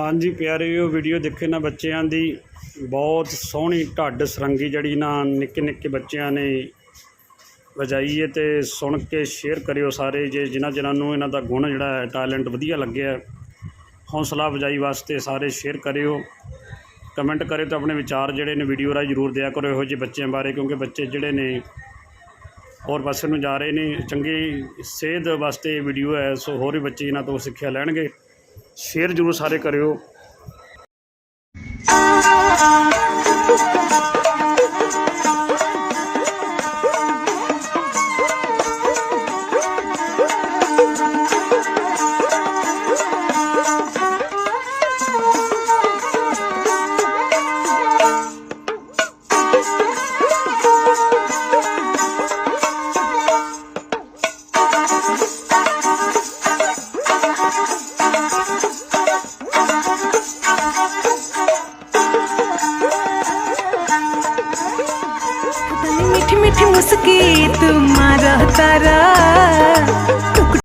ਹਾਂਜੀ ਪਿਆਰਿਓ ਵੀਡੀਓ ਦੇਖੇ ਨਾ ਬੱਚਿਆਂ ਦੀ। ਬਹੁਤ ਸੋਹਣੀ ਢੱਡ ਸਰੰਗੀ ਜਿਹੜੀ ਨਾ ਨਿੱਕੇ ਨਿੱਕੇ ਬੱਚਿਆਂ ਨੇ ਵਜਾਈ ਹੈ ਤੇ ਸੁਣ ਕੇ ਸ਼ੇਅਰ ਕਰਿਓ ਸਾਰੇ ਜੇ ਜਿਨ੍ਹਾਂ ਜਿਨ੍ਹਾਂ ਨੂੰ ਇਹਨਾਂ ਦਾ ਗੁਣ ਜਿਹੜਾ ਹੈ ਟੈਲੈਂਟ ਵਧੀਆ ਲੱਗਿਆ ਹੌਸਲਾ ਵਜਾਈ ਵਾਸਤੇ ਸਾਰੇ ਸ਼ੇਅਰ ਕਰਿਓ। ਕਮੈਂਟ ਕਰਿਓ ਤੇ ਆਪਣੇ ਵਿਚਾਰ ਜਿਹੜੇ ਨੇ ਵੀਡੀਓ ਰਾਹੀਂ ਜ਼ਰੂਰ ਦਿਆ ਕਰੋ ਇਹੋ ਜਿਹੇ ਬੱਚਿਆਂ ਬਾਰੇ, ਕਿਉਂਕਿ ਬੱਚੇ ਜਿਹੜੇ ਨੇ ਹੋਰ ਪਾਸੇ ਨੂੰ ਜਾ ਰਹੇ ਨੇ। ਚੰਗੀ ਸਿਹਤ ਵਾਸਤੇ ਵੀਡੀਓ ਹੈ, ਸੋ ਹੋਰ ਵੀ ਬੱਚੇ ਇਹਨਾਂ ਤੋਂ ਸਿੱਖਿਆ ਲੈਣਗੇ। ਸ਼ੇਅਰ ਜ਼ਰੂਰ ਸਾਰੇ ਕਰਿਓ। मीठी मीठी मुस्की तुम्हारा तारा